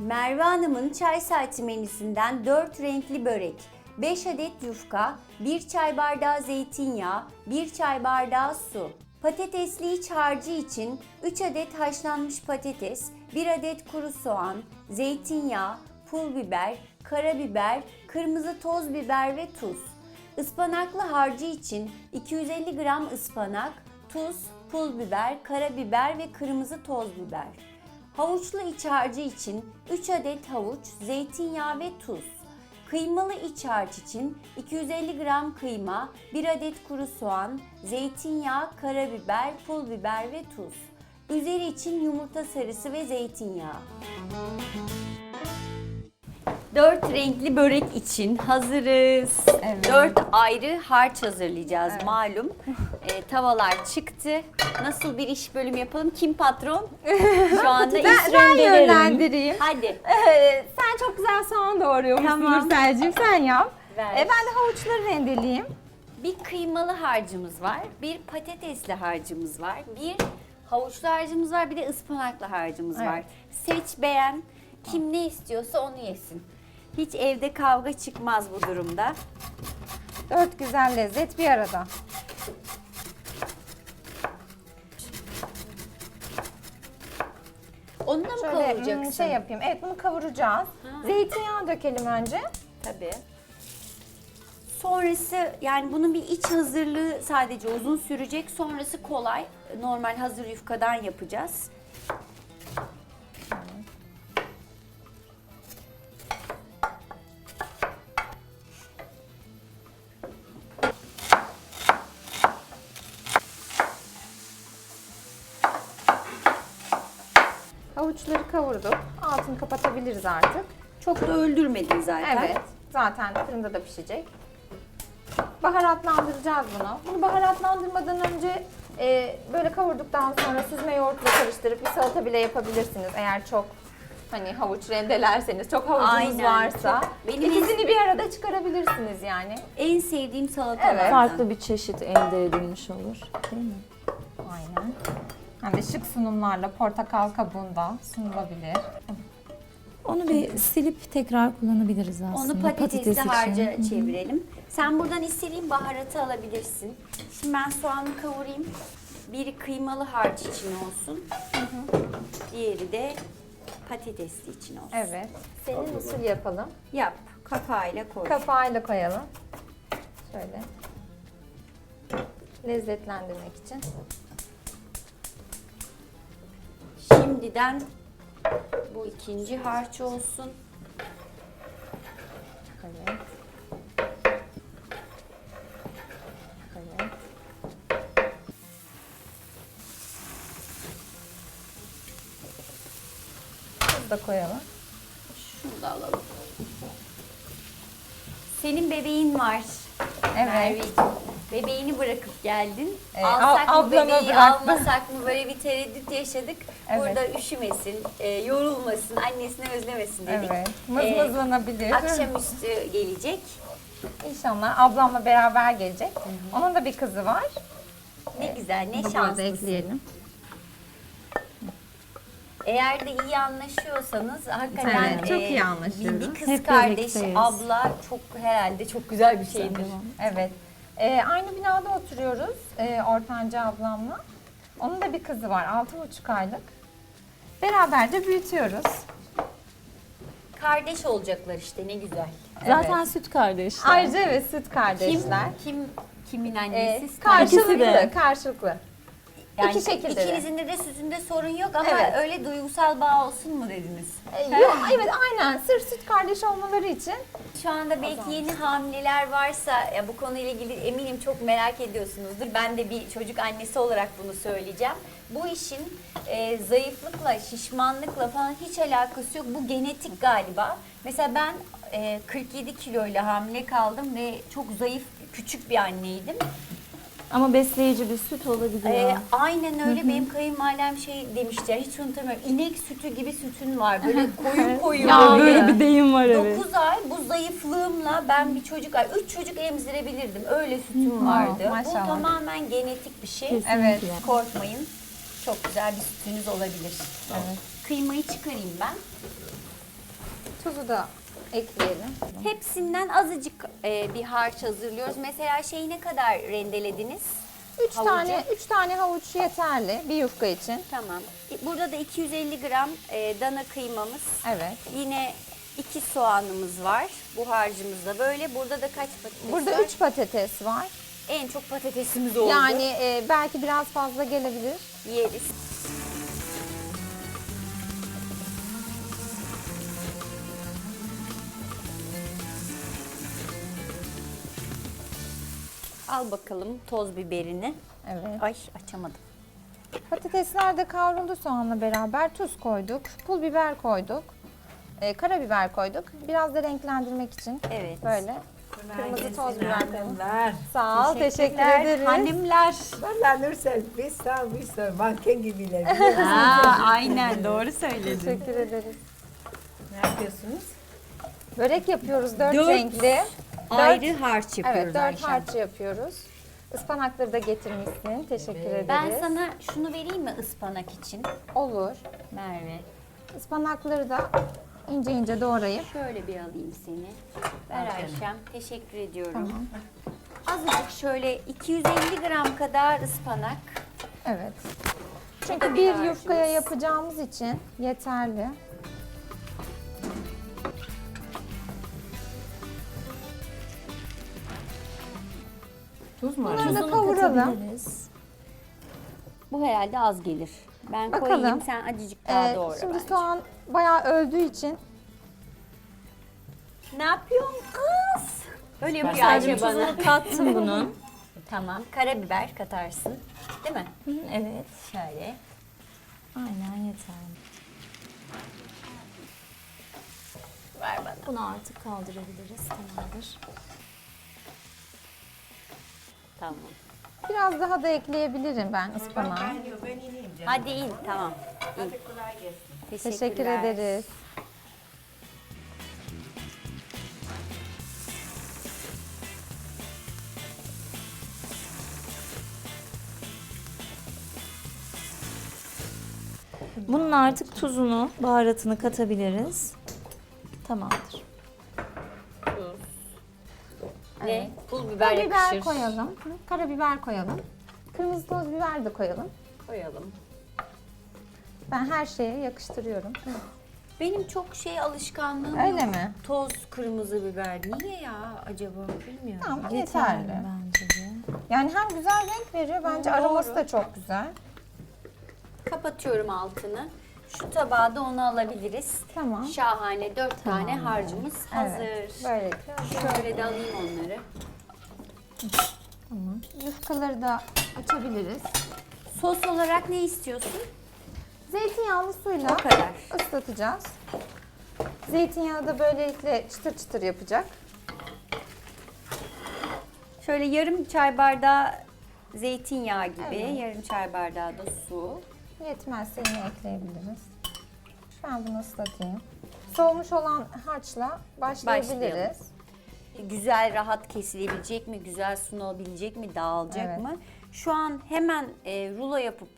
Merve Hanım'ın çay saati menüsünden 4 renkli börek, 5 adet yufka, 1 çay bardağı zeytinyağı, 1 çay bardağı su. Patatesli iç harcı için 3 adet haşlanmış patates, 1 adet kuru soğan, zeytinyağı, pul biber, karabiber, kırmızı toz biber ve tuz. Ispanaklı harcı için 250 gram ıspanak, tuz, pul biber, karabiber ve kırmızı toz biber. Havuçlu iç harcı için 3 adet havuç, zeytinyağı ve tuz. Kıymalı iç harç için 250 gram kıyma, 1 adet kuru soğan, zeytinyağı, karabiber, pul biber ve tuz. Üzeri için yumurta sarısı ve zeytinyağı. Dört renkli börek için hazırız. Evet. Dört ayrı harç hazırlayacağız malum. Ee, tavalar çıktı. Nasıl bir iş bölüm yapalım? Kim patron? Şu anda iş Ben, ben rendelerim. yönlendireyim. Hadi. Ee, sen çok güzel soğan doğruyormuşsun Tamam. Nursel'cim sen yap. Ver. Ee, ben de havuçları rendeleyeyim. Bir kıymalı harcımız var, bir patatesli harcımız var, bir havuçlu harcımız var, bir de ıspanaklı harcımız Evet. var. Seç beğen, kim ne istiyorsa onu yesin. Hiç evde kavga çıkmaz bu durumda. Dört güzel lezzet bir arada. Onu da mı Şöyle kavuracaksın? hmm, şey yapayım. Evet bunu kavuracağız. Zeytinyağı dökelim önce. Tabii. Sonrası yani bunun bir iç hazırlığı sadece uzun sürecek. Sonrası kolay. Normal hazır yufkadan yapacağız. Havuçları kavurduk. Altını kapatabiliriz artık. Çok da öldürmedin zaten. Evet. Zaten fırında da pişecek. Baharatlandıracağız bunu. Bunu baharatlandırmadan önce e, böyle kavurduktan sonra süzme yoğurtla karıştırıp bir salata bile yapabilirsiniz. Eğer çok hani havuç rendelerseniz, çok havucunuz Aynen, varsa. çok. Benim ikisini bir arada çıkarabilirsiniz yani. En sevdiğim salatalardan. Evet. Farklı bir çeşit elde edilmiş olur. Değil mi? Aynen. Hem de şık sunumlarla portakal kabuğunda sunulabilir. Onu bir silip tekrar kullanabiliriz aslında. Onu patatesli için. harca çevirelim. Sen buradan istediğin baharatı alabilirsin. Şimdi ben soğanı kavurayım. Biri kıymalı harç için olsun. Diğeri de patatesli için olsun. Evet. Senin usul yapalım. Yap. Kapağıyla koy. Kapağıyla koyalım. Şöyle. Lezzetlendirmek için. Şimdiden bu ikinci harç olsun. Evet. Da koyalım. Şunu da alalım. Senin bebeğin var. Evet. Merveciğim. Bebeğini bırakıp geldin. Ee, Alsak al- mı ablama bebeği, bıraktım. almasak mı böyle bir tereddüt yaşadık. Evet. Burada üşümesin, e, yorulmasın, annesini özlemesin dedik. Evet. Mızmızlanabilir. akşamüstü gelecek. İnşallah ablamla beraber gelecek. Onun da bir kızı var. Ne güzel, ne Bunu şanslısın. ekleyelim. Eğer de iyi anlaşıyorsanız hakikaten Evet, çok iyi bir, anlaşıyoruz. bir kız Hep kardeş, birlikteyiz. abla çok herhalde çok güzel bir şeydir. Evet. Ee, aynı binada oturuyoruz ee, ortanca ablamla. Onun da bir kızı var, altı buçuk aylık. Beraberce büyütüyoruz. Kardeş olacaklar işte ne güzel. Zaten Evet. süt kardeşler. Ayrıca evet süt Kim kardeşler. kim kimin Ee, annesi? karşılıklı, İkisi de. karşılıklı. Yani İki şekilde de. İkinizin de, de sütünde sorun yok ama Evet. öyle duygusal bağ olsun mu dediniz? Ee, yok, evet aynen. Sırf süt kardeş olmaları için. Şu anda belki yeni hamileler varsa ya bu konuyla ilgili eminim çok merak ediyorsunuzdur. Ben de bir çocuk annesi olarak bunu söyleyeceğim. Bu işin e, zayıflıkla, şişmanlıkla falan hiç alakası yok. Bu genetik galiba. Mesela ben e, 47 kiloyla hamile kaldım ve çok zayıf, küçük bir anneydim. Ama besleyici bir süt olabiliyor. Ee, aynen öyle benim kayınvalidem şey demişti ya hiç unutamıyorum. İnek sütü gibi sütün var böyle koyu koyu. ya böyle. böyle bir deyim var evet. 9 ay bu zayıflığımla ben bir çocuk, 3 çocuk emzirebilirdim. Öyle sütüm vardı. Bu maşallah. tamamen genetik bir şey. Kesinlikle. Evet. Korkmayın. Çok güzel bir sütünüz olabilir. Evet. Kıymayı çıkarayım ben. Tuzu da ekleyelim. Hepsinden azıcık e, bir harç hazırlıyoruz. Mesela şeyi ne kadar rendelediniz? Üç Havucu. tane, üç tane havuç yeterli bir yufka için. Tamam. Burada da 250 gram e, dana kıymamız. Evet. Yine iki soğanımız var. Bu harcımızda böyle. Burada da kaç patates Burada var? üç patates var. En çok patatesimiz oldu. Yani e, belki biraz fazla gelebilir. yeriz. Al bakalım toz biberini. Evet. Ay açamadım. Patatesler de kavruldu soğanla beraber. Tuz koyduk, pul biber koyduk. E, karabiber koyduk. Biraz da renklendirmek için Evet. böyle kırmızı toz biber koyduk. Hanımlar. Sağ ol, teşekkür Teşekkürler. ederiz. Hanımlar. Valla Nursel biz sağ biz sağ manken gibiler. Aa, aynen doğru söyledin. Teşekkür ederiz. ne yapıyorsunuz? Börek yapıyoruz dört, Dört renkli. Ayrı harç yapıyoruz Evet, dört Ayşem. harç yapıyoruz. Ispanakları da getirmişsin. Teşekkür ederiz. Ben sana şunu vereyim mi ıspanak için? Olur. Merve. Ispanakları da ince ince doğrayıp Şöyle bir alayım seni. Ver Ayşem. Teşekkür ediyorum. Azıcık şöyle 250 gram kadar ıspanak. evet. Çünkü bir bir harcımız. yufkaya yapacağımız için yeterli. Tuz mu? Bunları da Tuzunu kavuralım. katabiliriz. Bu herhalde az gelir. Ben Bakalım. koyayım sen acıcık daha Ee, doğra şimdi bence. soğan bayağı öldüğü için Ne yapıyorsun kız? Öyle yapıyor Ayşe bana. tuzunu kattım bunun. Tamam. Karabiber katarsın. Değil mi? evet. Şöyle. Aynen yeter. Ver bana. Bunu artık kaldırabiliriz. Tamamdır. Tamam. biraz daha da ekleyebilirim ben ıspanağı. Ben ben ineyim canım. Hadi in. Tamam. İn. Hadi kolay gelsin. Teşekkür Teşekkürler. ederiz. Bunun artık tuzunu, baharatını katabiliriz. Tamamdır. Ve pul biber yakışır. koyalım. Karabiber koyalım. Kırmızı toz biber de koyalım. Koyalım. Ben her şeye yakıştırıyorum. Benim çok şey alışkanlığım Öyle yok. mi? Toz kırmızı biber. Niye ya acaba bilmiyorum. Tamam Yeterli bence de. Yani hem güzel renk veriyor bence Hı, aroması doğru. da çok güzel. Kapatıyorum altını. Şu tabağa da onu alabiliriz. Tamam. Şahane dört tane harcımız hazır. Evet. Böylelikle Şöyle de alayım onları. yufkaları da açabiliriz. Sos olarak ne istiyorsun? Zeytinyağlı suyla O kadar. ıslatacağız. Zeytinyağı da böylelikle çıtır çıtır yapacak. Şöyle yarım çay bardağı zeytinyağı gibi, yarım çay bardağı da su. Yetmezse yine ekleyebiliriz. Ben bunu ıslatayım. Soğumuş olan harçla başlayabiliriz. Başlayalım. Güzel rahat kesilebilecek mi, güzel sunulabilecek mi, dağılacak Evet. mı? Şu an hemen e, rulo yapıp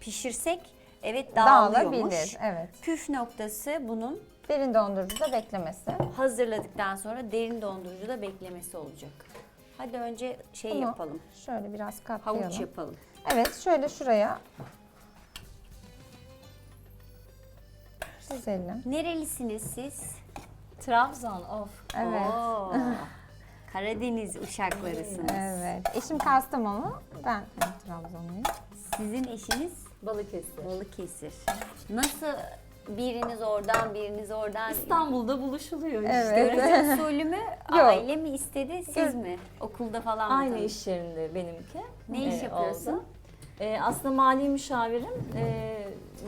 pişirsek evet dağılıyormuş. Dağılabilir. Evet. Püf noktası bunun Derin dondurucuda beklemesi. hazırladıktan sonra derin dondurucuda beklemesi olacak. Hadi önce şey Bunu yapalım. Şöyle biraz katlayalım. Havuç yapalım. Evet şöyle şuraya çizelim. Nerelisiniz siz? Trabzon of. Evet. Oo, Karadeniz uşaklarısınız. Evet. Eşim Kastamonu. Ben Trabzonluyum. Sizin eşiniz Balıkesir. Balıkesir. Nasıl biriniz oradan biriniz oradan? İstanbul'da buluşuluyor işte. Evet. Görücü usulü mü? Aile mi istedi siz mi? Okulda falan mı Aynı tanıştınız? iş yerinde benimki. Ne iş Ee, yapıyorsun? oldu. Ee, aslında mali müşavirim. Ee,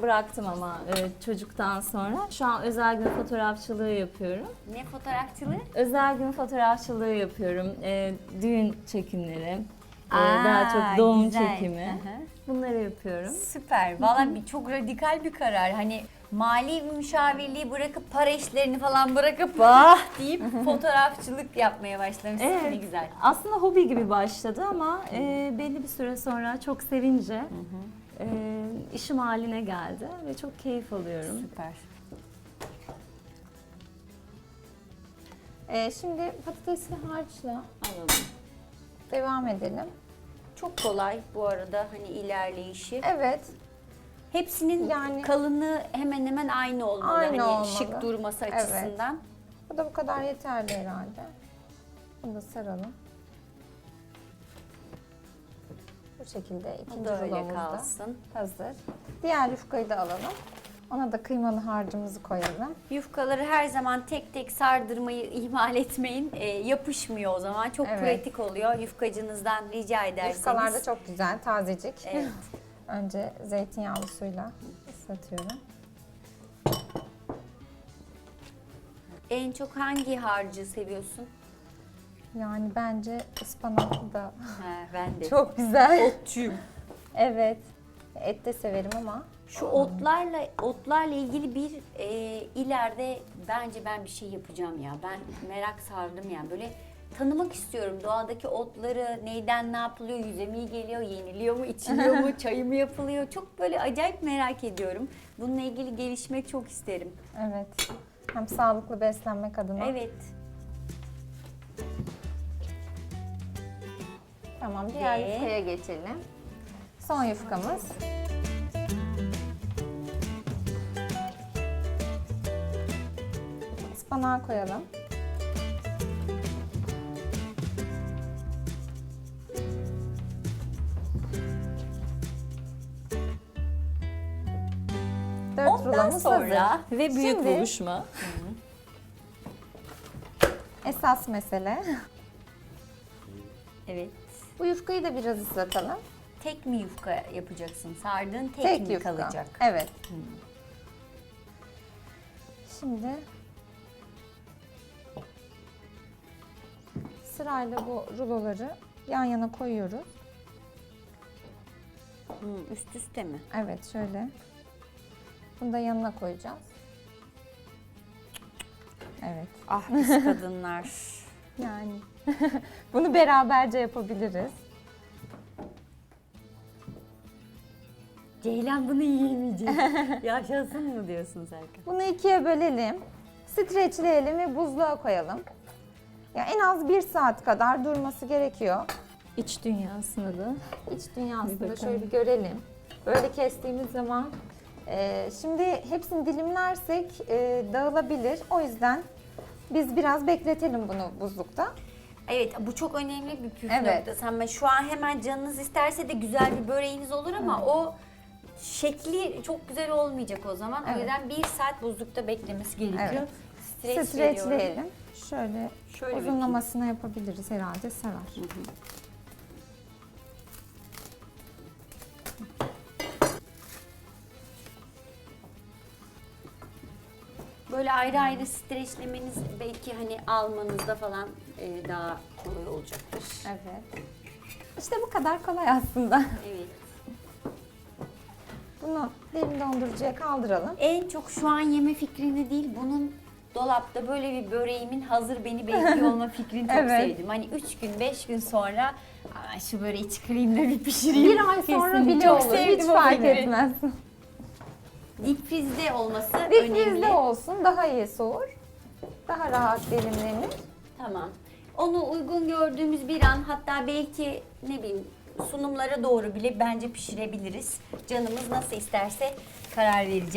bıraktım ama e, çocuktan sonra. Şu an özel gün fotoğrafçılığı yapıyorum. Ne fotoğrafçılığı? Özel gün fotoğrafçılığı yapıyorum. Ee, düğün çekimleri. Aa, daha çok doğum güzel. çekimi. Hı hı. Bunları yapıyorum. Süper. Valla bir çok radikal bir karar. Hani mali müşavirliği bırakıp para işlerini falan bırakıp ah deyip fotoğrafçılık yapmaya başlamışsın. Evet. Ne güzel. Aslında hobi gibi başladı ama e, belli bir süre sonra çok sevince e, işim haline geldi ve çok keyif alıyorum. Süper. Ee, şimdi patatesli harçla Alalım. devam edelim. Çok kolay bu arada hani ilerleyişi. Evet. Hepsinin Yani- kalınlığı hemen hemen aynı olmalı. Aynı hani olmalı. şık durması Evet. açısından. Bu da bu kadar yeterli herhalde. Bunu da saralım. Bu şekilde ikinci öyle rulomuz da kalsın. hazır. Diğer yufkayı da alalım. Ona da kıymalı harcımızı koyalım. Yufkaları her zaman tek tek sardırmayı ihmal etmeyin. Ee, yapışmıyor o zaman. Çok Evet. pratik oluyor. Yufkacınızdan rica ederseniz. Yufkalar da çok güzel, tazecik. Evet. Önce zeytinyağlı suyla ıslatıyorum. En çok hangi harcı seviyorsun? Yani bence ıspanaklı da He, ben de. çok güzel. Otçuyum. Evet. Et de severim ama Şu otlarla otlarla ilgili bir e, ileride bence ben bir şey yapacağım ya. Ben merak sardım yani böyle tanımak istiyorum doğadaki otları neyden ne yapılıyor, yüze mi geliyor, yeniliyor mu, içiliyor mu, çayı mı yapılıyor. Çok böyle acayip merak ediyorum. Bununla ilgili gelişmek çok isterim. evet. Hem sağlıklı beslenmek adına. Evet. Tamam diğer Ve- yufkaya geçelim. Son yufkamız. Ispanağı koyalım. Dört Ondan sonra hazır. Ve büyük Şimdi- buluşma. Esas mesele. evet. Bu yufkayı da biraz ıslatalım. Tek mi yufka yapacaksın? Sardığın tek, Tek mi yufka. kalacak? Evet. Şimdi sırayla bu ruloları yan yana koyuyoruz. Hmm, üst üste mi? Evet şöyle. Bunu da yanına koyacağız. Evet. Ah biz kadınlar. Yani bunu beraberce yapabiliriz. Ceylan bunu yiyemeyecek. Yaşasın mı diyorsun Serkan? Bunu ikiye bölelim. Streçleyelim ve buzluğa koyalım. Ya en az bir saat kadar durması gerekiyor. İç dünyasını da. İç Bir dünyasını da şöyle görelim. Böyle kestiğimiz zaman e, şimdi hepsini dilimlersek e, dağılabilir. O yüzden biz biraz bekletelim bunu buzlukta. Evet bu çok önemli bir püf Evet. noktası. Ama şu an hemen canınız isterse de güzel bir böreğiniz olur ama o şekli çok güzel olmayacak o zaman. O Evet. yüzden bir saat buzlukta beklemesi gerekiyor. Evet. Streç veriyorum. Streçleyelim. Şöyle, Şöyle uzunlamasına yapabiliriz herhalde sarar. Böyle ayrı ayrı streçlemeniz belki hani almanızda falan e, daha kolay olacaktır. Evet. İşte bu kadar kolay aslında. Evet. Bunu derin dondurucuya kaldıralım. En çok şu an yeme fikrini değil bunun dolapta böyle bir böreğimin hazır beni bekliyor olma fikrini çok Evet. sevdim. Hani 3 gün 5 gün sonra Aa, şu böreği çıkarayım da bir pişireyim. Bir ay sonra bile olur. Hiç sevdim o fark fikri. etmez. Dip frizde olması Difrizde önemli. olsun daha iyi soğur. Daha rahat dilimlenir. Tamam. Onu uygun gördüğümüz bir an hatta belki ne bileyim sunumlara doğru bile bence pişirebiliriz. Canımız nasıl isterse karar vereceğiz.